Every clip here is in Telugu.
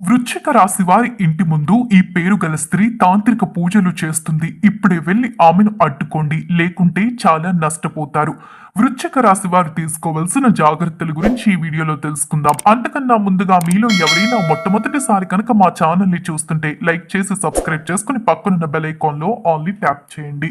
వృశ్చిక రాశి వారి ఇంటి ముందు ఈ పేరు గల స్త్రీ తాంత్రిక పూజలు చేస్తుంది. ఇప్పుడే వెళ్ళి ఆమెను అడ్డుకోండి. లేకుంటే చాలా నష్టపోతారు. వృశ్చిక రాశి వారు తీసుకోవాల్సిన జాగ్రత్తల గురించి ఈ వీడియోలో తెలుసుకుందాం. అంతకన్నా ముందుగా మీలో ఎవరైనా మొట్టమొదటిసారి కనుక మా ఛానల్ని చూస్తుంటే లైక్ చేసి సబ్స్క్రైబ్ చేసుకుని పక్కనున్న బెల్ ఐకాన్లో ఆన్లీ ట్యాప్ చేయండి.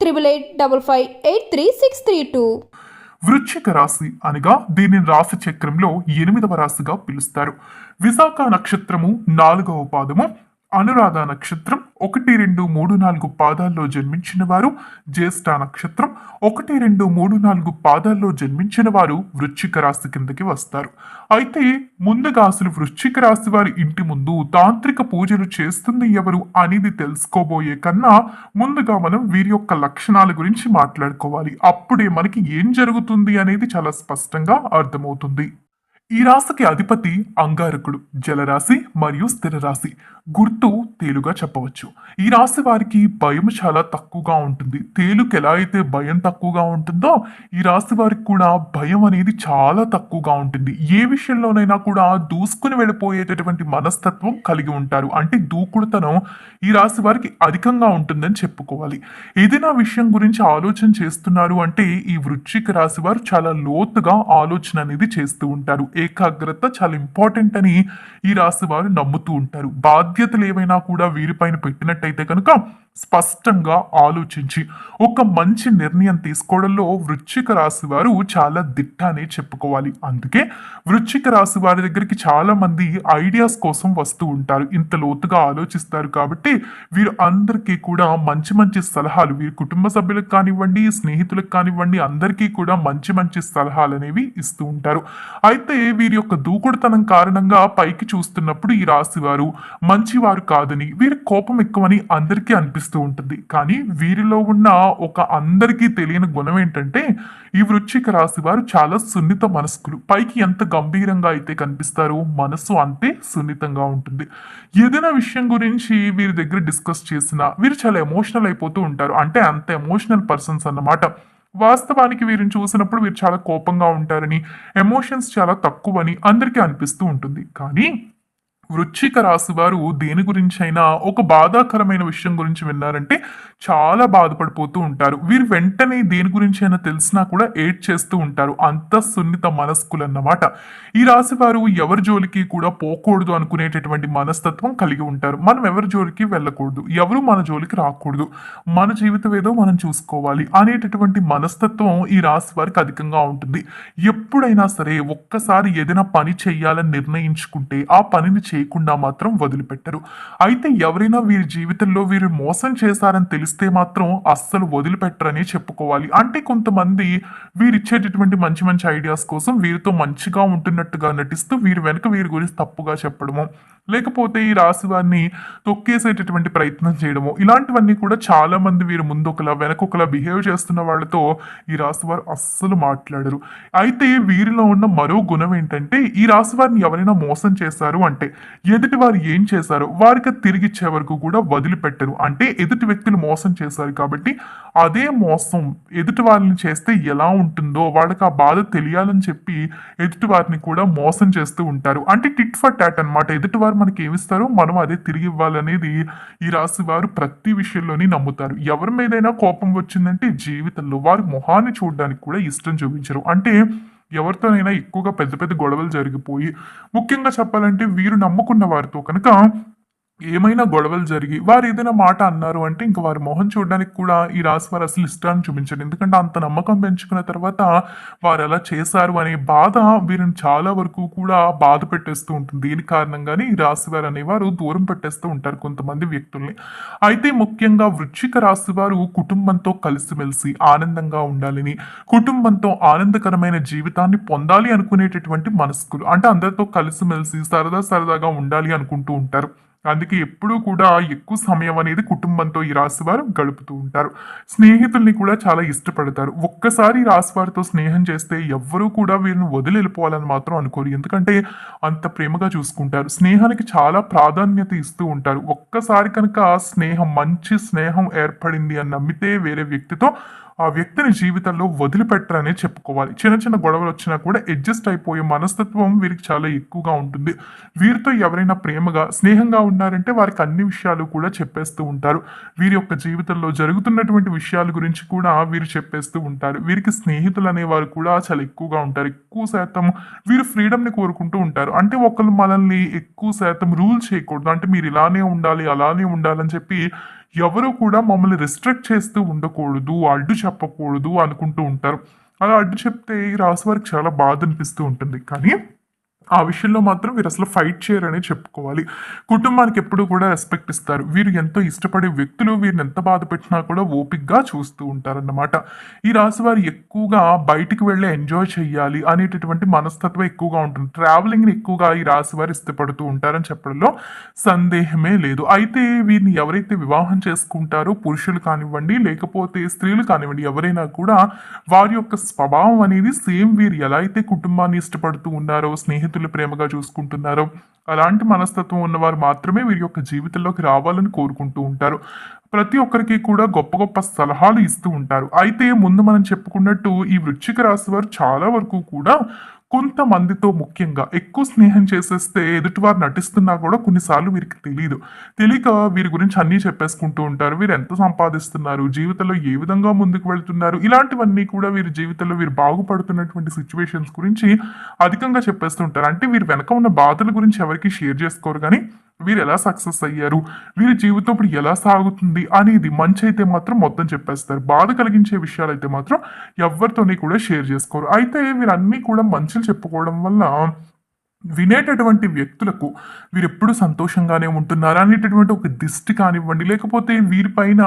triple eight double five eight three six three two వృశ్చిక రాశి అనగా దీనిని రాశి చక్రంలో ఎనిమిదవ రాశిగా పిలుస్తారు. విశాఖ నక్షత్రము నాలుగవ పాదము అనురాధ నక్షత్రం ఒకటి రెండు మూడు నాలుగు పాదాల్లో జన్మించిన వారు జ్యేష్ఠ నక్షత్రం ఒకటి రెండు మూడు నాలుగు పాదాల్లో జన్మించిన వారు వృశ్చిక రాశి కిందకి వస్తారు. అయితే ముందుగా అసలు వృశ్చిక రాశి వారి ఇంటి ముందు తాంత్రిక పూజలు చేస్తుంది ఎవరు అనేది తెలుసుకోబోయే కన్నా ముందుగా మనం వీరి యొక్క లక్షణాల గురించి మాట్లాడుకోవాలి. అప్పుడే మనకి ఏం జరుగుతుంది అనేది చాలా స్పష్టంగా అర్థమవుతుంది. ఈ రాశికి అధిపతి అంగారకుడు జలరాశి మరియు స్థిర రాశి గుర్తు తేలుగా చెప్పవచ్చు. ఈ రాశి వారికి భయం చాలా తక్కువగా ఉంటుంది. తేలుకు ఎలా అయితే భయం తక్కువగా ఉంటుందో ఈ రాశి వారికి కూడా భయం అనేది చాలా తక్కువగా ఉంటుంది. ఏ విషయంలోనైనా కూడా దూసుకుని వెళ్ళిపోయేటటువంటి మనస్తత్వం కలిగి ఉంటారు. అంటే దూకుడుతనం ఈ రాశి వారికి అధికంగా ఉంటుందని చెప్పుకోవాలి. ఏదైనా విషయం గురించి ఆలోచన చేస్తున్నారు అంటే ఈ వృశ్చిక రాశి వారు చాలా లోతుగా ఆలోచన అనేది చేస్తూ ఉంటారు. ఏకాగ్రత చాలా ఇంపార్టెంట్ అని ఈ రాశి వారు నమ్ముతూ ఉంటారు. బాధ్యతలు ఏవైనా కూడా వీరిపైన పెట్టినట్టయితే కనుక స్పష్టంగా ఆలోచించి ఒక మంచి నిర్ణయం తీసుకోవడంలో వృశ్చిక రాశి వారు చాలా దిట్ట అనే చెప్పుకోవాలి. అందుకే వృశ్చిక రాశి వారి దగ్గరికి చాలా మంది ఐడియాస్ కోసం వస్తూ ఉంటారు. ఇంత లోతుగా ఆలోచిస్తారు కాబట్టి వీరు అందరికీ కూడా మంచి మంచి సలహాలు వీరి కుటుంబ సభ్యులకు కానివ్వండి స్నేహితులకు కానివ్వండి అందరికీ కూడా మంచి మంచి సలహాలు అనేవి ఇస్తూ ఉంటారు. అయితే వీరి యొక్క దూకుడుతనం కారణంగా పైకి చూస్తున్నప్పుడు ఈ రాశి వారు మంచివారు కాదని వీరి కోపం ఎక్కువని అందరికీ అనిపిస్తుంది కనిపిస్తూ ఉంటుంది. కానీ వీరిలో ఉన్న ఒక అందరికీ తెలియని గుణం ఏంటంటే ఈ వృశ్చిక రాశి వారు చాలా సున్నిత మనస్కులు. పైకి ఎంత గంభీరంగా అయితే కనిపిస్తారో మనసు అంతే సున్నితంగా ఉంటుంది. ఏదైనా విషయం గురించి వీరి దగ్గర డిస్కస్ చేసినా వీరు చాలా ఎమోషనల్ అయిపోతూ ఉంటారు. అంటే అంత ఎమోషనల్ పర్సన్స్ అన్నమాట. వాస్తవానికి వీరిని చూసినప్పుడు వీరు చాలా కోపంగా ఉంటారని ఎమోషన్స్ చాలా తక్కువని అందరికీ అనిపిస్తూ ఉంటుంది. కానీ వృశ్చిక రాశి వారు దేని గురించి అయినా ఒక బాధాకరమైన విషయం గురించి విన్నారంటే చాలా బాధపడిపోతూ ఉంటారు. వీరు వెంటనే దేని గురించి అయినా తెలిసినా కూడా ఏడ్ చేస్తూ ఉంటారు. అంత సున్నిత మనస్కులు అన్నమాట ఈ రాశి వారు ఎవరి జోలికి కూడా పోకూడదు అనుకునేటటువంటి మనస్తత్వం కలిగి ఉంటారు. మనం ఎవరి జోలికి వెళ్ళకూడదు. ఎవరు మన జోలికి రాకూడదు. మన జీవితం ఏదో మనం చూసుకోవాలి అనేటటువంటి మనస్తత్వం ఈ రాశి వారికి అధికంగా ఉంటుంది. ఎప్పుడైనా సరే ఒక్కసారి ఏదైనా పని చేయాలని నిర్ణయించుకుంటే ఆ పనిని చేయకుండా మాత్రం వదిలిపెట్టరు. అయితే ఎవరైనా వీరి జీవితంలో వీరు మోసం చేశారని తెలిస్తే మాత్రం అస్సలు వదిలిపెట్టరని చెప్పుకోవాలి. అంటే కొంతమంది వీరు ఇచ్చేటటువంటి మంచి మంచి ఐడియాస్ కోసం వీరితో మంచిగా ఉంటున్నట్టుగా నటిస్తూ వీరి వెనుక వీరి గురించి తప్పుగా చెప్పడము లేకపోతే ఈ రాశి వారిని తొక్కేసేటటువంటి ప్రయత్నం చేయడము ఇలాంటివన్నీ కూడా చాలా మంది వీరు ముందు ఒకలా వెనక ఒకలా బిహేవ్ చేస్తున్న వాళ్ళతో ఈ రాశి వారు అస్సలు మాట్లాడరు. అయితే వీరిలో ఉన్న మరో గుణం ఏంటంటే ఈ రాశి వారిని ఎవరైనా మోసం చేశారు అంటే ఎదుటి వారు ఏం చేశారో వారికి తిరిగిచ్చే వరకు కూడా వదిలిపెట్టరు. అంటే ఎదుటి వ్యక్తులు మోసం చేశారు కాబట్టి అదే మోసం ఎదుటి వారిని చేస్తే ఎలా ఉంటుందో వాళ్ళకి ఆ బాధ తెలియాలని చెప్పి ఎదుటి వారిని కూడా మోసం చేస్తూ ఉంటారు. అంటే టిట్ ఫర్ టాట్ అనమాట ఎదుటి వారు మనకి ఏమిస్తారో మనం అదే తిరిగి ఇవ్వాలనేది ఈ రాశి వారు ప్రతి విషయంలోనే నమ్ముతారు. ఎవరి మీదైనా కోపం వచ్చిందంటే జీవితంలో వారి మొహాన్ని చూడడానికి కూడా ఇష్టం చూపించరు. అంటే ఎవరితోనైనా ఎక్కువగా పెద్ద పెద్ద గొడవలు జరిగిపోయి ముఖ్యంగా చెప్పాలంటే వీరు నమ్ముకున్న వారితో కనుక ఏమైనా గొడవలు జరిగి వారు ఏదైనా మాట అన్నారు అంటే ఇంకా వారి మొహం చూడడానికి కూడా ఈ రాశి వారు అసలు ఇష్టాన్ని చూపించారు. ఎందుకంటే అంత నమ్మకం పెంచుకున్న తర్వాత వారు ఎలా చేశారు అనే బాధ వీరిని చాలా వరకు కూడా బాధ పెట్టేస్తూ ఉంటుంది. దీని కారణంగానే ఈ రాశి వారు అనేవారు దూరం పెట్టేస్తూ ఉంటారు కొంతమంది వ్యక్తుల్ని. అయితే ముఖ్యంగా వృచ్చిక రాశి వారు కుటుంబంతో కలిసిమెలిసి ఆనందంగా ఉండాలని కుటుంబంతో ఆనందకరమైన జీవితాన్ని పొందాలి అనుకునేటటువంటి మనస్కులు అంటే అందరితో కలిసిమెలిసి సరదా సరదాగా ఉండాలి అనుకుంటూ ఉంటారు. అందుకే ఎప్పుడూ కూడా ఎక్కువ సమయం అనేది కుటుంబంతో ఈ రాశి వారు గడుపుతూ ఉంటారు. స్నేహితుల్ని కూడా చాలా ఇష్టపడతారు. ఒక్కసారి ఈ స్నేహం చేస్తే ఎవ్వరూ కూడా వీరిని వదిలి వెళ్ళిపోవాలని మాత్రం అనుకోరు. ఎందుకంటే అంత ప్రేమగా చూసుకుంటారు. స్నేహానికి చాలా ప్రాధాన్యత ఇస్తూ ఉంటారు. ఒక్కసారి కనుక స్నేహం మంచి స్నేహం ఏర్పడింది అని నమ్మితే వేరే వ్యక్తితో ఆ వ్యక్తిని జీవితంలో వదిలిపెట్టరనే చెప్పుకోవాలి. చిన్న చిన్న గొడవలు వచ్చినా కూడా అడ్జస్ట్ అయిపోయే మనస్తత్వం వీరికి చాలా ఎక్కువగా ఉంటుంది. వీరితో ఎవరైనా ప్రేమగా స్నేహంగా ఉన్నారంటే వారికి అన్ని విషయాలు కూడా చెప్పేస్తూ ఉంటారు. వీరి యొక్క జీవితంలో జరుగుతున్నటువంటి విషయాల గురించి కూడా వీరు చెప్పేస్తూ ఉంటారు. వీరికి స్నేహితులు అనేవారు కూడా చాలా ఎక్కువగా ఉంటారు. ఎక్కువ శాతం వీరు ఫ్రీడమ్ని కోరుకుంటూ ఉంటారు. అంటే ఒకళ్ళు మనల్ని ఎక్కువ శాతం రూల్ చేయకూడదు. అంటే మీరు ఇలానే ఉండాలి అలానే ఉండాలని చెప్పి ఎవరు కూడా మమ్మల్ని రిస్ట్రిక్ట్ చేస్తూ ఉండకూడదు అడ్డు చెప్పకూడదు అనుకుంటూ ఉంటారు. అలా అడ్డు చెప్తే ఈ రాశి వారికి చాలా బాధ అనిపిస్తూ ఉంటుంది. కానీ ఆ విషయంలో మాత్రం వీరు అసలు ఫైట్ చేయరనే చెప్పుకోవాలి. కుటుంబానికి ఎప్పుడూ కూడా రెస్పెక్ట్ ఇస్తారు. వీరు ఎంతో ఇష్టపడే వ్యక్తులు వీరిని ఎంత బాధ పెట్టినా కూడా ఓపిక్గా చూస్తూ ఉంటారన్నమాట. ఈ రాశి వారు ఎక్కువగా బయటికి వెళ్ళి ఎంజాయ్ చేయాలి అనేటటువంటి మనస్తత్వం ఎక్కువగా ఉంటుంది. ట్రావెలింగ్ని ఎక్కువగా ఈ రాశి వారు ఇష్టపడుతూ ఉంటారని చెప్పడంలో సందేహమే లేదు. అయితే వీరిని ఎవరైతే వివాహం చేసుకుంటారో పురుషులు కానివ్వండి లేకపోతే స్త్రీలు కానివ్వండి ఎవరైనా కూడా వారి యొక్క స్వభావం అనేది సేమ్ వీరు ఎలా అయితే కుటుంబాన్ని ఇష్టపడుతూ ఉన్నారో స్నేహితులు ప్రేమగా చూసుకుంటున్నారో అలాంటి మనస్తత్వం ఉన్నవారు మాత్రమే వీరి యొక్క జీవితంలోకి రావాలని కోరుకుంటూ ఉంటారు. ప్రతి ఒక్కరికి కూడా గొప్ప గొప్ప సలహాలు ఇస్తూ ఉంటారు. అయితే ముందు మనం చెప్పుకున్నట్టు ఈ వృశ్చిక రాశి వారు చాలా వరకు కూడా కొంతమందితో ముఖ్యంగా ఎక్కువ స్నేహం చేసేస్తే ఎదుటివారు నటిస్తున్నా కూడా కొన్నిసార్లు వీరికి తెలియదు తెలియక వీరి గురించి అన్నీ చెప్పేసుకుంటూ ఉంటారు. వీరు ఎంత సంపాదిస్తున్నారు? జీవితంలో ఏ విధంగా ముందుకు వెళ్తున్నారు? ఇలాంటివన్నీ కూడా వీరి జీవితంలో వీరు బాగుపడుతున్నటువంటి సిచ్యువేషన్స్ గురించి అధికంగా చెప్పేస్తుంటారు అంటే వీరు వెనక ఉన్న బాధల గురించి ఎవరికి షేర్ చేసుకోరు. కానీ వీరు ఎలా సక్సెస్ అయ్యారు? వీరి జీవితం ఇప్పుడు ఎలా సాగుతుంది అనేది మంచి అయితే మాత్రం మొత్తం చెప్పేస్తారు. బాధ కలిగించే విషయాలు అయితే మాత్రం ఎవరితోని కూడా షేర్ చేసుకోరు. అయితే వీరన్నీ కూడా మంచిలు చెప్పుకోవడం వల్ల వినేటటువంటి వ్యక్తులకు వీరు ఎప్పుడు సంతోషంగానే ఉంటున్నారు అనేటటువంటి ఒక దిష్టి కానివ్వండి లేకపోతే వీరిపైన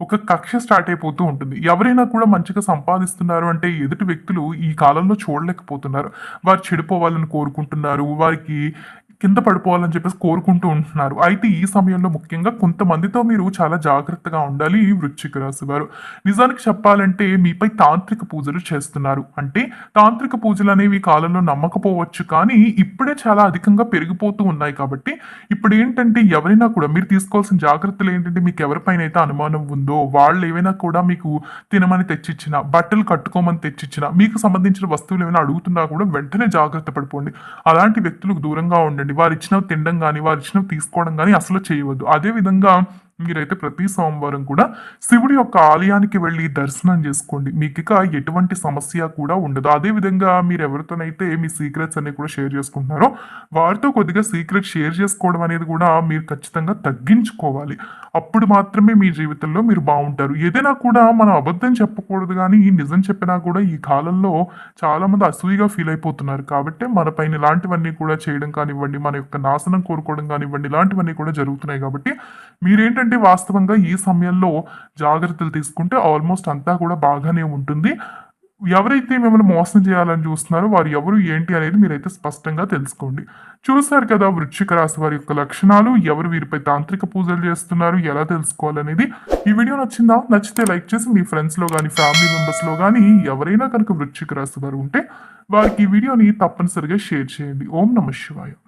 ఒక కక్ష స్టార్ట్ అయిపోతూ ఉంటుంది. ఎవరైనా కూడా మంచిగా సంపాదిస్తున్నారు అంటే ఎదుటి వ్యక్తులు ఈ కాలంలో చూడలేకపోతున్నారు. వారు చెడిపోవాలని కోరుకుంటున్నారు. వారికి కింద పడిపోవాలని చెప్పేసి కోరుకుంటూ ఉంటున్నారు. అయితే ఈ సమయంలో ముఖ్యంగా కొంతమందితో మీరు చాలా జాగ్రత్తగా ఉండాలి ఈ వృశ్చిక రాశి వారు. నిజానికి చెప్పాలంటే మీపై తాంత్రిక పూజలు చేస్తున్నారు. అంటే తాంత్రిక పూజలు అనేవి కాలంలో నమ్మకపోవచ్చు. కానీ ఇప్పుడే చాలా అధికంగా పెరిగిపోతూ ఉన్నాయి కాబట్టి ఇప్పుడు ఏంటంటే ఎవరైనా కూడా మీరు తీసుకోవాల్సిన జాగ్రత్తలు ఏంటంటే మీకు ఎవరిపైన అయితే అనుమానం ఉందో వాళ్ళు ఏవైనా కూడా మీకు తినమని తెచ్చిచ్చిన బట్టలు కట్టుకోమని తెచ్చిచ్చిన మీకు సంబంధించిన వస్తువులు ఏమైనా అడుగుతున్నా కూడా వెంటనే జాగ్రత్త పడిపోండి. అలాంటి వ్యక్తులకు దూరంగా ఉండండి. వారు ఇచ్చినవి తినడం కానీ వారు ఇచ్చినవి తీసుకోవడం కానీ అసలు చేయవద్దు. అదే విధంగా మీరైతే ప్రతి సోమవారం కూడా శివుడి యొక్క ఆలయానికి వెళ్ళి దర్శనం చేసుకోండి. మీకు ఇక ఎటువంటి సమస్య కూడా ఉండదు. అదే విధంగా మీరు ఎవరితోనైతే మీ సీక్రెట్స్ అన్ని కూడా షేర్ చేసుకుంటున్నారో వారితో కొద్దిగా సీక్రెట్ షేర్ చేసుకోవడం అనేది కూడా మీరు ఖచ్చితంగా తగ్గించుకోవాలి. అప్పుడు మాత్రమే మీ జీవితంలో మీరు బాగుంటారు. ఏదైనా కూడా మనం అబద్ధం చెప్పకూడదు కానీ నిజం చెప్పినా కూడా ఈ కాలంలో చాలామంది అసూయగా ఫీల్ అయిపోతున్నారు. కాబట్టి మన పైన ఇలాంటివన్నీ కూడా చేయడం కానివ్వండి మన యొక్క నాశనం కోరుకోవడం కానివ్వండి ఇలాంటివన్నీ కూడా జరుగుతున్నాయి. కాబట్టి మీరేంటంటే వాస్తవంగా ఈ సమయంలో జాగ్రత్తలు తీసుకుంటే ఆల్మోస్ట్ అంతా కూడా బాగానే ఉంటుంది. ఎవరైతే మిమ్మల్ని మోసం చేయాలని చూస్తున్నారో వారు ఎవరు ఏంటి అనేది మీరైతే స్పష్టంగా తెలుసుకోండి. చూశారు కదా వృశ్చిక రాశి వారి యొక్క లక్షణాలు ఎవరు వీరిపై తాంత్రిక పూజలు చేస్తున్నారు ఎలా తెలుసుకోవాలనేది. ఈ వీడియో నచ్చిందా? నచ్చితే లైక్ చేసి మీ ఫ్రెండ్స్లో కానీ ఫ్యామిలీ మెంబర్స్లో కానీ ఎవరైనా కనుక వృశ్చిక రాశి వారు ఉంటే వారికి ఈ వీడియోని తప్పనిసరిగా షేర్ చేయండి. ఓం నమ శివాయ.